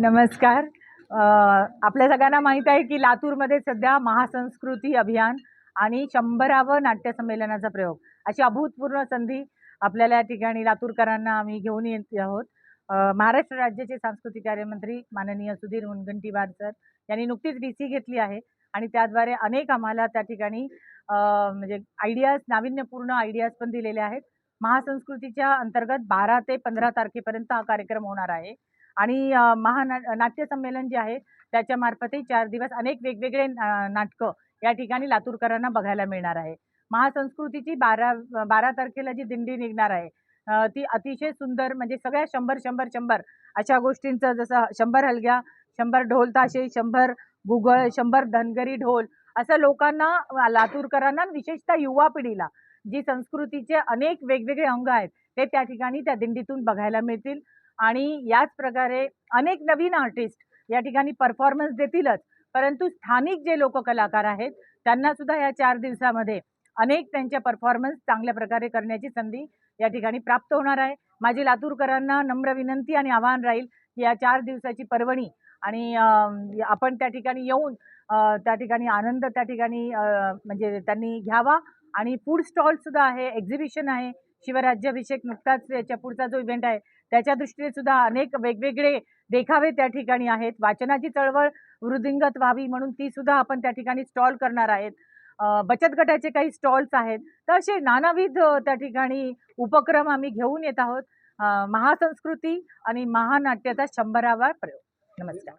नमस्कार. आपल्या सगळ्यांना माहीत आहे की लातूरमध्ये सध्या महासंस्कृती अभियान आणि शंभरावं नाट्यसंमेलनाचा प्रयोग. अशी अभूतपूर्व संधी आपल्याला या ठिकाणी लातूरकरांना आम्ही घेऊन येत आहोत. महाराष्ट्र राज्याचे सांस्कृतिक कार्यमंत्री माननीय सुधीर मुनगंटीवार सर यांनी नुकतीच डी सी घेतली आहे आणि त्याद्वारे अनेक आम्हाला त्या ठिकाणी म्हणजे आयडियाज नाविन्यपूर्ण आयडियाज पण दिलेले आहेत. महासंस्कृतीच्या अंतर्गत बारा ते पंधरा तारखेपर्यंत हा कार्यक्रम होणार आहे. आणि महाना नाट्य संमेलन जे आहे त्याच्या मार्फतही चार दिवस अनेक वेगवेगळे ना नाटकं या ठिकाणी लातूरकरांना बघायला मिळणार आहे. महासंस्कृतीची बारा बारा तारखेला जी दिंडी निघणार आहे ती अतिशय सुंदर म्हणजे सगळ्या शंभर शंभर शंभर अशा गोष्टींचं जसं शंभर हलग्या शंभर ढोल ताशे शंभर गुगळ शंभर धनगरी ढोल असं लोकांना लातूरकरांना विशेषतः युवा पिढीला जी संस्कृतीचे अनेक वेगवेगळे अंग आहेत ते त्या ठिकाणी त्या दिंडीतून बघायला मिळतील. आणि याच प्रकारे अनेक नवीन आर्टिस्ट या ठिकाणी परफॉर्मन्स देतीलच. परंतु स्थानिक जे लोककलाकार आहेत त्यांना सुद्धा या चार दिवसामध्ये अनेक त्यांच्या परफॉर्मन्स चांगल्या प्रकारे करण्याची संधी या ठिकाणी प्राप्त होणार आहे. माझी लातूरकरांना नम्र विनंती आणि आवाहन राहील की या चार दिवसाची पर्वणी आणि आपण त्या ठिकाणी येऊन त्या ठिकाणी आनंद त्या ठिकाणी म्हणजे त्यांनी घ्यावा आणि फूड स्टॉल सुद्धा आहे एक्झिबिशन आहे. शिवराज्याभिषेक नुकताच याच्या पुढचा जो इव्हेंट आहे त्याच्या दृष्टीने सुद्धा अनेक वेगवेगळे देखावे त्या ठिकाणी आहेत. वाचनाची चळवळ वृद्धिंगत व्हावी म्हणून ती सुद्धा आपण त्या ठिकाणी स्टॉल करणार आहेत. बचत गटाचे काही स्टॉल्स आहेत. तर असे नानाविध त्या ठिकाणी उपक्रम आम्ही घेऊन येत आहोत. महासंस्कृती आणि महानाट्याचा शंभरावा प्रयोग. नमस्कार.